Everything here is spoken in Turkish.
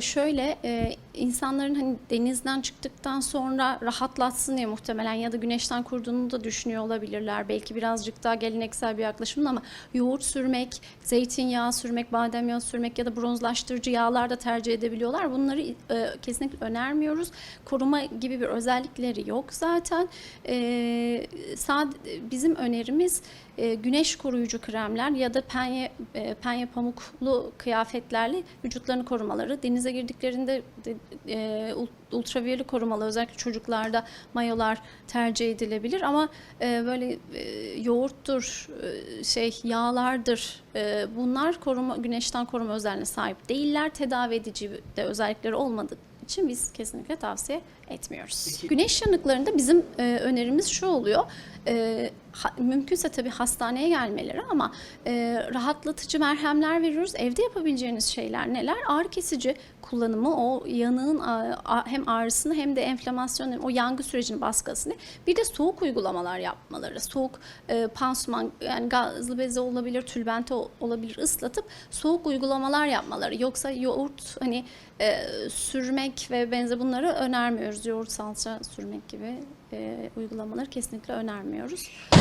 Şöyle insanların hani denizden çıktıktan sonra rahatlatsın diye muhtemelen ya da güneşten kurduğunu da düşünüyor olabilirler. Belki birazcık daha geleneksel bir yaklaşımla ama yoğurt sürmek, zeytinyağı sürmek, badem yağı sürmek ya da bronzlaştırıcı yağlar da tercih edebiliyorlar. Bunları e, kesinlikle önermiyoruz. Koruma gibi bir özellikleri yok zaten. E, sad, bizim önerimiz e, güneş koruyucu kremler ya da penye e, penye pamuklu kıyafetlerle vücutlarını korumaları. Denize girdiklerinde de, e, ul- ultraviyole korumalı özellikle çocuklarda mayolar tercih edilebilir ama e, böyle e, yoğurttur, e, şey yağlardır. e, bunlar koruma güneşten koruma özelliğine sahip değiller. Tedavi edici de özellikleri olmadığı için biz kesinlikle tavsiye etmiyoruz. Peki- Güneş yanıklarında bizim e, önerimiz şu oluyor. E, mümkünse tabii hastaneye gelmeleri ama e, rahatlatıcı merhemler veriyoruz. Evde yapabileceğiniz şeyler neler? Ağrı kesici kullanımı o yanığın a- a- hem ağrısını hem de enflamasyonu o yangı sürecinin baskısını bir de soğuk uygulamalar yapmaları. Soğuk e, pansuman yani gazlı beze olabilir, tülbente olabilir ıslatıp soğuk uygulamalar yapmaları. Yoksa yoğurt hani e, sürmek ve benzer bunları önermiyoruz. Yoğurt salça sürmek gibi e, uygulamaları kesinlikle önermiyoruz.